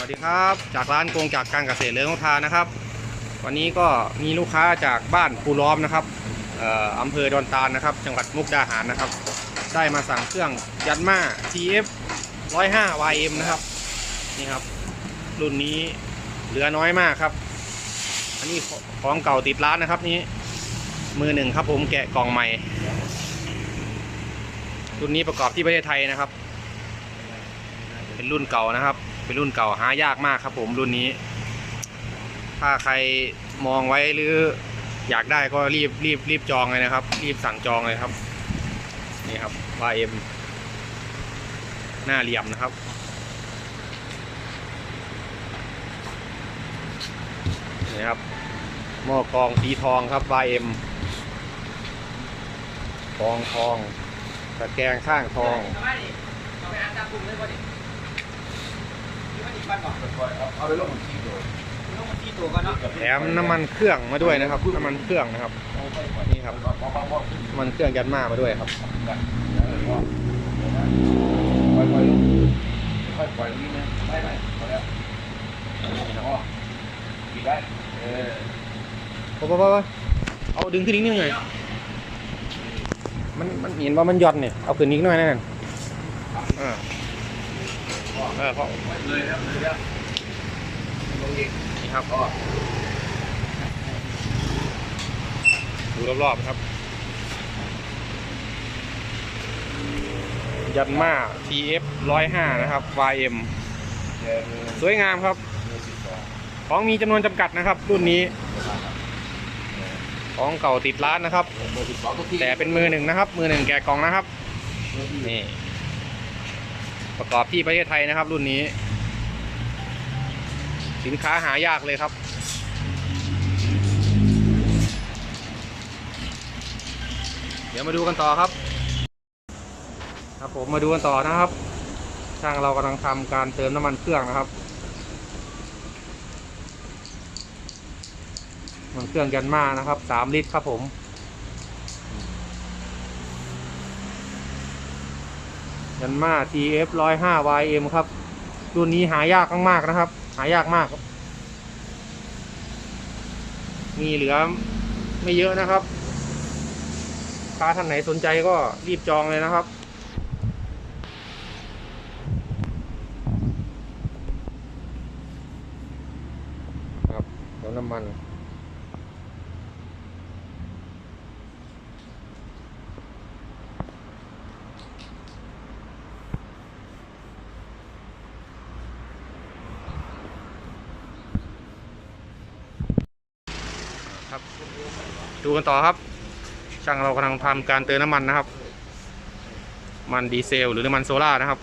วัสดีครับ จากร้านโกงจากการเกษตรเรืองทานนะครับ วันนี้ก็มีลูกค้าจากบ้านภูล้อมนะครับเอ่ออำเภอดอนตาลนะครับ จังหวัดมุกดาหารนะครับ ได้มาสั่งเครื่องยันมา TF 105 YM นะครับนี่ครับ รุ่นนี้เหลือน้อยมากครับ อันนี้ของเก่าติดร้านนะครับนี้มือหนึ่งครับผมแกะกล่องใหม่ รุ่นนี้ประกอบที่ประเทศไทยนะครับ เป็นรุ่นเก่านะครับ เป็นรุ่นเก่าหายากมากครับผมรุ่นนี้ ถ้าใครมองไว้หรืออยากได้ก็รีบรีบรีบจองเลยนะครับ รีบสั่งจองเลยครับ นี่ครับ YM หน้าเหลี่ยมนะครับนี่ครับหม้อกองสีทองครับ YM ทองทองตะแกรงข้างทองเอาไปอ่านตามกลุ่มเลยบ่ดิที่มันอีกบ้านบอกเอาไปลงที่ดูต้องมาที่ตัวก่อนเนาะแถมน้ำมันเครื่องมาด้วยนะครับ น้ำมันเครื่องนะครับ นี่ครับมองมองมองน้ำมันเครื่องยันมามาด้วยครับกันปล่อยปล่อยลงค่อยปล่อยนี่นะไม่ไม่พอแล้วอ๋อปิดได้เออปะปะปะปะเอาดึงขึ้นนิดนึงหน่อยมันมันเห็นว่ามันหย่อนเนี่ยเอาขึ้นนิดหน่อยนั่นเออ เออเพราะเลยแล้วเลยแล้วลงอีกนี่ครับอ๋อดูรอบๆครับ ยันมา TF 105 นะครับ YM เดี๋ยวสวยงามครับมือสิบสองของมีจำนวนจำกัดนะครับ รุ่นนี้ ของเก่าติดร้านนะครับมือสิบสองทุกที่แต่เป็นมือหนึ่งนะครับ มือหนึ่งแกะกล่องนะครับ นี่ ประกอบที่ประเทศไทยนะครับ รุ่นนี้ สินค้าหายากเลยครับ เดี๋ยวมาดูกันต่อครับ ครับผมมาดูกันต่อนะครับ ช่างเรากำลังทำการเติมน้ำมันเครื่องนะครับน้ำมันเครื่องยันมานะครับสามลิตรครับผม ยันมา TF 105 YM ครับ รุ่นนี้หายากมากๆนะครับ หายากมากครับ มีเหลือไม่เยอะนะครับค้าท่านไหนสนใจก็รีบจองเลยนะครับ ครับเดี๋ยวน้ำมัน ดูกันต่อครับ ช่างเรากำลังทำการเติมน้ำมันนะครับ มันดีเซลหรือน้ำมันโซล่านะครับ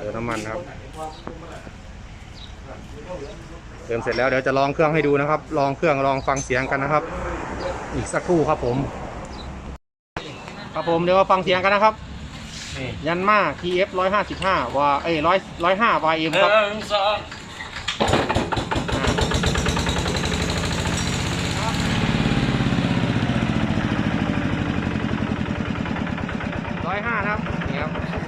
เรียบร้อยเติมน้ำมันครับ เติมเสร็จแล้วเดี๋ยวจะลองเครื่องให้ดูนะครับ ลองเครื่องลองฟังเสียงกันนะครับ อีกสักครู่ครับผม ครับผมเดี๋ยวมาฟังเสียงกันนะครับยันมา TF 155ว่าเอ้ย100 105 YM ครับ หนึ่งสอง ร้อยห้านะครับนี่ครับ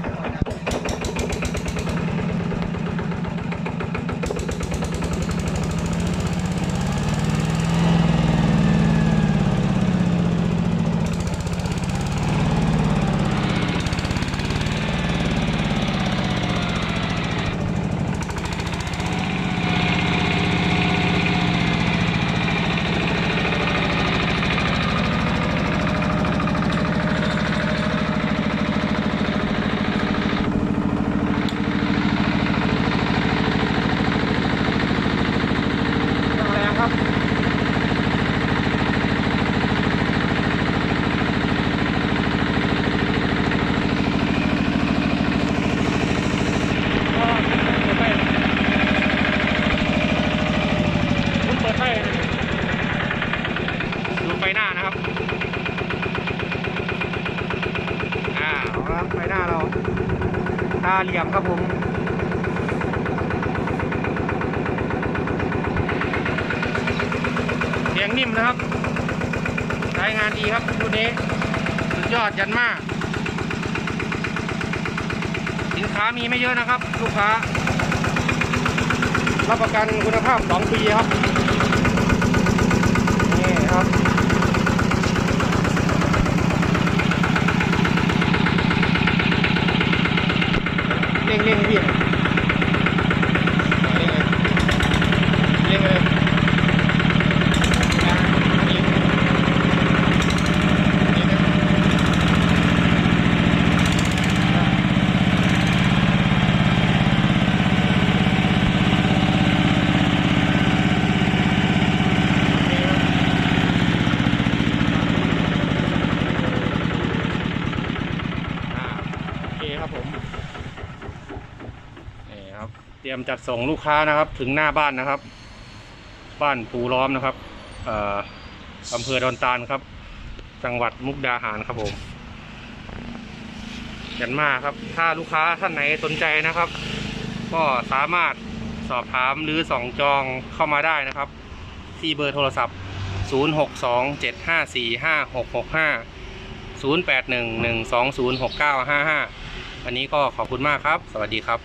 คาเหลี่ยมครับผมเสียงนิ่มนะครับใช้งานดีครับรุ่นนี้สุดยอดยันมาก สินค้ามีไม่เยอะนะครับ ลูกค้า รับประกันคุณภาพ 2 ปีครับ นี่ครับ เร่งเร่งพี่เร่งเลยเร่งเลยอะอันนี้นี่นะนี่ครับอ่าโอเคครับผม นี่ค เตรียมจัดส่งลูกค้านะครับ ถึงหน้าบ้านนะครับ บ้านปูล้อมนะครับอำเภอดอนตาลครับ จังหวัดมุกดาหารครับผมยันมากครับ ถ้าลูกค้าท่านไหนสนใจนะครับ ก็สามารถสอบถามหรือส่องจองเข้ามาได้นะครับ ที่เบอร์โทรศัพท์ 0627545665 0811206955 วันนี้ก็ขอบคุณมากครับ สวัสดีครับ